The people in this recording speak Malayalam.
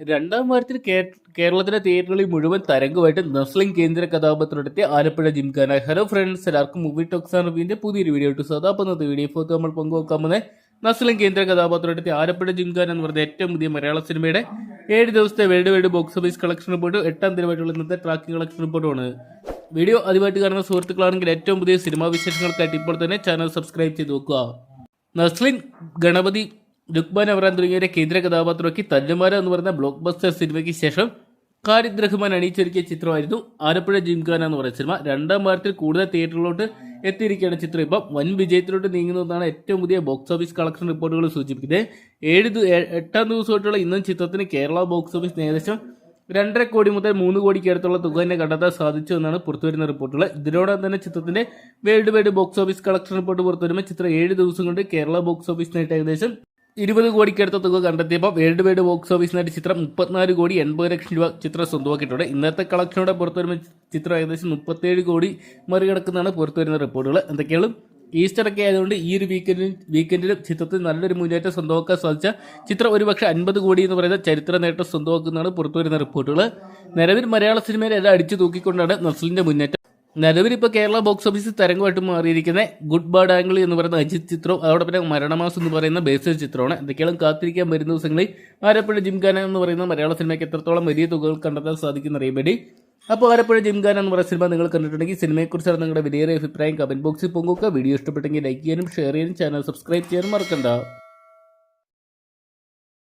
രണ്ടാം വാരത്തിൽ കേരളത്തിലെ തിയേറ്ററുകളിൽ മുഴുവൻ തരംഗമായിട്ട് നസ്ലിംഗ് കേന്ദ്ര കഥാപാത്രത്തെ ആലപ്പുഴ ജിംഖാന. ഹലോ ഫ്രണ്ട്സ് എല്ലാവർക്കും മൂവി ടോക്സ് റിവ്യൂവിന്റെ പുതിയൊരു വീഡിയോ ഇട്ടു സദാ അപ്പോൾ വീഡിയോ ഫോട്ടോ നമ്മൾ പങ്കുവെക്കാമെന്ന് നസ്ലിംഗ് കേന്ദ്ര കഥാപാത്രത്തെ ആലപ്പുഴ ജിംഖാന എന്ന് പറയുന്ന ഏറ്റവും പുതിയ മലയാള സിനിമയുടെ ഏഴ് ദിവസത്തെ world wide box office collection report എട്ടാം തിരുവായിട്ടുള്ള ഇന്നത്തെ ട്രാക്കിംഗ് കളക്ഷൻ റിപ്പോർട്ടാണ് വീഡിയോ ആദ്യമായിട്ട് കാണുന്ന സുഹൃത്തുക്കളാണെങ്കിൽ ഏറ്റവും പുതിയ സിനിമാ വിശേഷങ്ങൾക്കായിട്ട് ഇപ്പോൾ തന്നെ ചാനൽ സബ്സ്ക്രൈബ് ചെയ്ത് നോക്കുക. നസ്ലിൻ ഗണപതി ലുക്മാൻ അവറാൻ തുടങ്ങിയവരെ കേന്ദ്ര കഥാപാത്രമാക്കി തല്ലുമാര എന്ന് പറയുന്ന ബ്ലോക്ക് ബസ്റ്റർ സിനിമയ്ക്ക് ശേഷം ഖാലിദ് റഹ്മാൻ അണിയിച്ചൊരുക്കിയ ചിത്രമായിരുന്നു ആലപ്പുഴ ജിംഖാന എന്ന് പറയുന്ന സിനിമ രണ്ടാം വാരത്തിൽ കൂടുതൽ തിയേറ്ററിലോട്ട് എത്തിയിരിക്കുകയാണ് ചിത്രം. ഇപ്പം വൻ വിജയത്തിലോട്ട് നീങ്ങുന്നതാണ് ഏറ്റവും പുതിയ ബോക്സ് ഓഫീസ് കളക്ഷൻ റിപ്പോർട്ടുകൾ സൂചിപ്പിക്കുന്നത്. ഏഴ് എട്ടാം ദിവസമായിട്ടുള്ള ഇന്നും ചിത്രത്തിന് കേരള ബോക്സ് ഓഫീസ് ഏകദേശം രണ്ടര കോടി മുതൽ മൂന്ന് കോടിക്ക് അടുത്തുള്ള തുക തന്നെ കണ്ടെത്താൻ സാധിച്ചു എന്നാണ് പുറത്തുവരുന്ന റിപ്പോർട്ടുകൾ ഇതിനോടൊപ്പം തന്നെ ചിത്രത്തിന്റെ world wide box office collection report പുറത്തുവരുമ്പോൾ ചിത്രം ഏഴ് ദിവസം കൊണ്ട് കേരള ബോക്സ് ഓഫീസിനായിട്ട് ഏകദേശം ഇരുപത് കോടിക്കടുത്ത തുക കണ്ടെത്തിയപ്പോൾ വേൾഡ് വൈഡ് ബോക്സ് ഓഫീസിനായിട്ട് ചിത്രം മുപ്പത്തിനാല് കോടി എൺപത് ലക്ഷം രൂപ ചിത്രം സ്വന്തമാക്കിയിട്ടുണ്ട്. ഇന്നത്തെ കളക്ഷനോടെ പുറത്തു വരുന്ന ചിത്രം ഏകദേശം മുപ്പത്തേഴ് കോടി മറികടക്കുന്നതാണ് പുറത്തു വരുന്ന റിപ്പോർട്ടുകൾ. എന്തൊക്കെയാണ്? ഈസ്റ്റർ ഒക്കെ ആയതുകൊണ്ട് ഈ ഒരു വീക്കെൻഡിൽ വീക്കെൻഡിലും ചിത്രത്തിൽ നല്ലൊരു മുന്നേറ്റം സ്വന്തമാക്കാൻ സാധിച്ച ചിത്രം ഒരുപക്ഷെ അൻപത് കോടി എന്ന് പറയുന്ന ചരിത്ര നേട്ടം സ്വന്തമാക്കുന്നതാണ് പുറത്തു വരുന്ന റിപ്പോർട്ടുകൾ. നിലവിൽ മലയാള സിനിമയിൽ എല്ലാം അടിച്ചു തൂക്കിക്കൊണ്ടാണ് നസ്ലിന്റെ മുന്നേറ്റം. നിലവിൽ കേരള ബോക്സ് ഓഫീസിൽ തരംഗമായിട്ട് മാറിയിരിക്കുന്ന ഗുഡ് ബാഡ് ആംഗിൾ എന്ന് പറയുന്ന അജിത് ചിത്രവും അതോടൊപ്പം പിന്നെ മരണമാസം എന്ന് പറയുന്ന ബേസിൽ ചിത്രമാണ്. എന്തൊക്കെയാണ് കാത്തിരിക്കാൻ വരുന്ന ദിവസങ്ങളിൽ ആരപ്പുഴ ജിംഖാന എന്ന് പറയുന്ന മലയാള സിനിമയ്ക്ക് എത്രത്തോളം വലിയ തുകകൾ കണ്ടെത്താൻ സാധിക്കുന്ന റീബഡി അപ്പോൾ ആരപ്പുഴ ജിംഖാന എന്ന് പറയുന്ന സിനിമ നിങ്ങൾ കണ്ടിട്ടുണ്ടെങ്കിൽ സിനിമയെക്കുറിച്ചാണ് നിങ്ങളുടെ വലിയ അഭിപ്രായം കമന്റ് ബോക്സിൽ പങ്കുവെക്കുക വീഡിയോ ഇഷ്ടപ്പെട്ടെങ്കിൽ ലൈക്ക് ചെയ്യാനും ഷെയർ ചെയ്യാനും ചാനൽ സബ്സ്ക്രൈബ് ചെയ്യാനും മറക്കണ്ട.